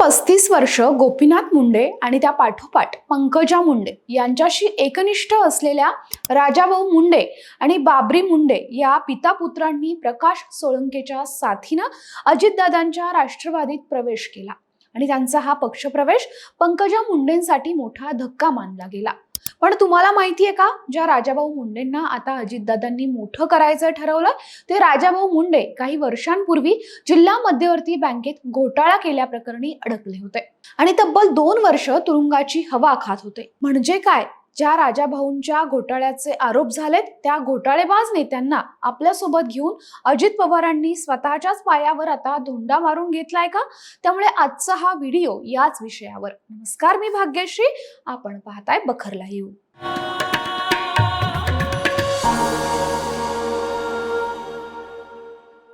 पस्तीस वर्ष गोपीनाथ मुंडे आणि त्या पाठोपाठ पंकजा मुंडे यांच्याशी एकनिष्ठ असलेल्या राजाभाऊ मुंडे आणि बाबरी मुंडे या पिता पुत्रांनी प्रकाश सोळंकेच्या साथीनं अजितदादांच्या राष्ट्रवादीत प्रवेश केला. आणि त्यांचा हा पक्षप्रवेश पंकजा मुंडेंसाठी मोठा धक्का मानला गेला. पण तुम्हाला माहितीये का ज्या राजाभाऊ मुंडेंना आता अजितदादांनी मोठं करायचं ठरवलं ते राजाभाऊ मुंडे काही वर्षांपूर्वी जिल्हा मध्यवर्ती बँकेत घोटाळा केल्याप्रकरणी अडकले होते. आणि तब्बल दोन वर्ष तुरुंगाची हवा खात होते. म्हणजे काय? ज्या राजाभाऊंच्या घोटाळ्याचे आरोप झालेत त्या घोटाळेबाज नेत्यांना आपल्यासोबत घेऊन अजित पवारांनी स्वतःच्याच पायावर आता धोंडा मारून घेतलाय का? त्यामुळे आजचा हा व्हिडिओ याच विषयावर. नमस्कार मी भाग्यश्री. आपण पाहताय बखरला येऊ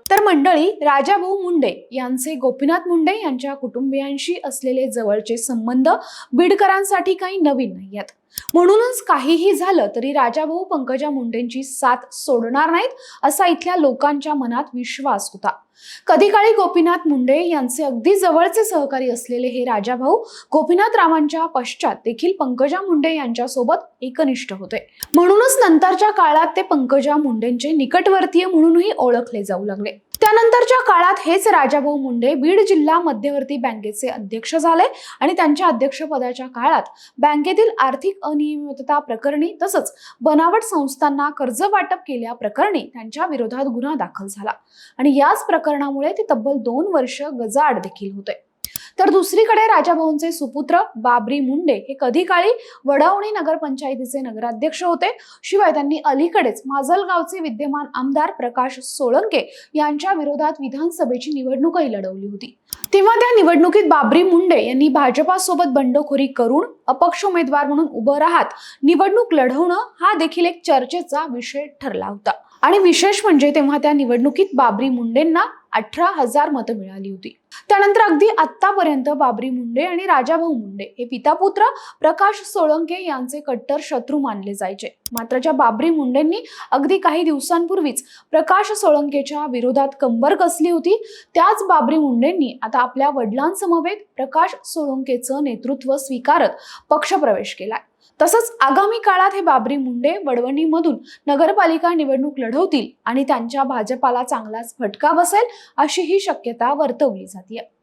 तर मंडळी राजाभाऊ मुंडे यांचे गोपीनाथ मुंडे यांच्या कुटुंबियांशी असलेले जवळचे संबंध बीडकरांसाठी काही नवीन नाही आहेत म्हणूनच काहीही झालं तरी राजाभाऊ पंकजा मुंडेंची साथ सोडणार नाहीत असा इथल्या लोकांच्या मनात विश्वास होता. कधी काळी गोपीनाथ मुंडे यांचे अगदी जवळचे सहकारी असलेले हे राजाभाऊ गोपीनाथ रावांच्या पश्चात देखील पंकजा मुंडे यांच्यासोबत एकनिष्ठ होते. म्हणूनच नंतरच्या काळात ते पंकजा मुंडेंचे निकटवर्तीय म्हणूनही ओळखले जाऊ लागले. त्यानंतरच्या काळात हेच राजाभाऊ मुंडे बीड जिल्हा मध्यवर्ती बँकेचे अध्यक्ष झाले आणि त्यांच्या अध्यक्षपदाच्या काळात बँकेतील आर्थिक अनियमितता प्रकरणी तसंच बनावट संस्थांना कर्ज वाटप केल्या प्रकरणी त्यांच्या विरोधात गुन्हा दाखल झाला. आणि याच प्रकरणामुळे ते तब्बल दोन वर्ष गजाआड देखील होते तर दुसरीकडे राजाभाऊंचे सुपुत्र बाबरी मुंडे हे कधी काळी वडवणी नगरपंचायतीचे नगराध्यक्ष होते. शिवाय त्यांनी अलीकडेच माजलगावचे विद्यमान आमदार प्रकाश सोळंके यांच्या विरोधात विधानसभेची निवडणूकही लढवली होती. तेव्हा त्या निवडणुकीत बाबरी मुंडे यांनी भाजपासोबत बंडखोरी करून अपक्ष उमेदवार म्हणून उभं राहत निवडणूक लढवणं हा देखील एक चर्चेचा विषय ठरला होता. आणि विशेष म्हणजे तेव्हा त्या निवडणुकीत बाबरी मुंडेंना अठरा हजार मतं मिळाली होती. त्यानंतर अगदी आतापर्यंत बाबरी मुंडे आणि राजाभाऊ मुंडे हे पितापुत्र प्रकाश सोळंके यांचे कट्टर शत्रू मानले जायचे. मात्र ज्या बाबरी मुंडेंनी अगदी काही दिवसांपूर्वीच प्रकाश सोळंकेच्या विरोधात कंबर कसली होती त्याच बाबरी मुंडेंनी आता आपल्या वडिलांसमवेत प्रकाश सोळंकेचं नेतृत्व स्वीकारत पक्षप्रवेश केलाय. तसंच आगामी काळात हे बाबरी मुंडे वडवणीमधून नगरपालिका निवडणूक लढवतील आणि त्यांच्या भाजपाला चांगलाच फटका बसेल अशी ही शक्यता वर्तवली जाते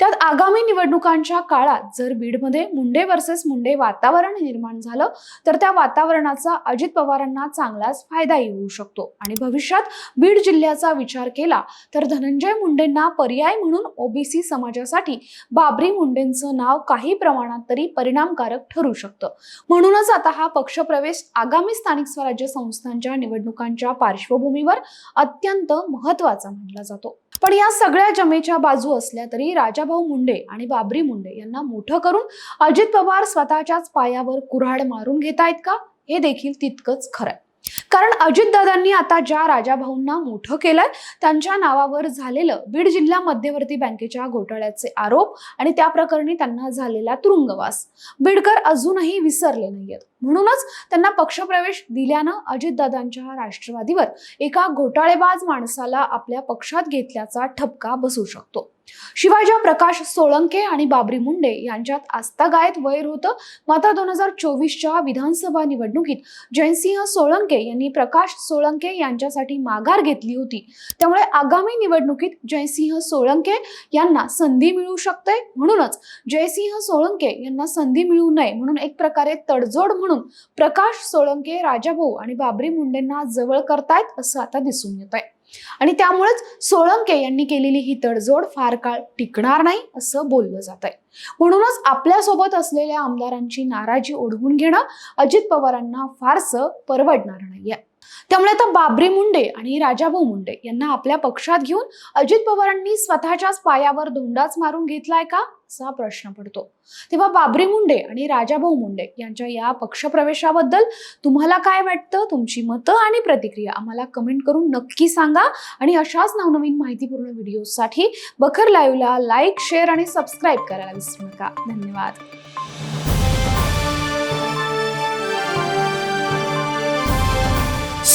त्यात आगामी निवडणुकांच्या काळात जर बीडमध्ये मुंडे वर्सेस मुंडे वातावरण निर्माण झालं तर त्या वातावरणाचा अजित पवारांना चांगलाच फायदाही होऊ शकतो. आणि भविष्यात बीड जिल्ह्याचा विचार केला तर धनंजय मुंडेंना पर्याय म्हणून ओबीसी समाजासाठी बाबरी मुंडेंचं नाव काही प्रमाणात तरी परिणामकारक ठरू शकतं. म्हणूनच आता हा पक्षप्रवेश आगामी स्थानिक स्वराज्य संस्थांच्या निवडणुकांच्या पार्श्वभूमीवर अत्यंत महत्त्वाचा मानला जातो. पण या सगळ्या जमेच्या बाजू असल्या तरी राजाभाऊ मुंडे आणि बाबरी मुंडे यांना मोठं करून अजित पवार स्वतःच्याच पायावर कुऱ्हाड मारून घेतायत का? हे देखील तितकंच खरं आहे कारण अजितदादांनी आता ज्या राजाभाऊंना मोठं केलंय त्यांच्या नावावर झालेलं बीड जिल्हा मध्यवर्ती बँकेच्या घोटाळ्याचे आरोप आणि त्या प्रकरणी त्यांना झालेला तुरुंगवास. बीडकर अजूनही विसरले नाहीयेत. म्हणूनच त्यांना पक्षप्रवेश दिल्यानं अजितदादांच्या राष्ट्रवादीवर एका घोटाळेबाज माणसाला आपल्या पक्षात घेतल्याचा ठपका बसू शकतो. शिवाय ज्या प्रकाश सोळंके आणि बाबरी मुंडे यांच्यात आस्थागायत वैर होतं. मात्र दोन हजार चोवीसच्या विधानसभा निवडणुकीत जयसिंह सोळंके यांनी प्रकाश सोळंके यांच्यासाठी माघार घेतली होती. त्यामुळे आगामी निवडणुकीत जयसिंह सोळंके यांना संधी मिळू शकते. म्हणूनच जयसिंह सोळंके यांना संधी मिळू नये म्हणून एक प्रकारे तडजोड म्हणून प्रकाश सोळंके राजाभाऊ आणि बाबरी मुंडेंना जवळ करतायत असं आता दिसून येत आहे आणि त्यामुळेच सोळंके यांनी केलेली ही तडजोड फार काळ टिकणार नाही असं बोललं जात आहे म्हणूनच आपल्यासोबत असलेल्या आमदारांची नाराजी ओढवून घेणं अजित पवारांना फारसं परवडणार नाहीये. त्यामुळे आता बाबरी मुंडे आणि राजाभाऊ मुंडे यांना आपल्या पक्षात घेऊन अजित पवारांनी स्वतःच्याच पायावर धोंडाच मारून घेतलाय का? असा प्रश्न पडतो. तेव्हा बाबरी मुंडे आणि राजाभाऊ मुंडे यांच्या या पक्षप्रवेशाबद्दल तुम्हाला काय वाटतं? तुमची मतं आणि प्रतिक्रिया आम्हाला कमेंट करून नक्की सांगा. आणि अशाच नवनवीन माहितीपूर्ण व्हिडिओसाठी बखर लाईव्हला लाईक शेअर आणि सबस्क्राईब करायला विसरू नका. धन्यवाद.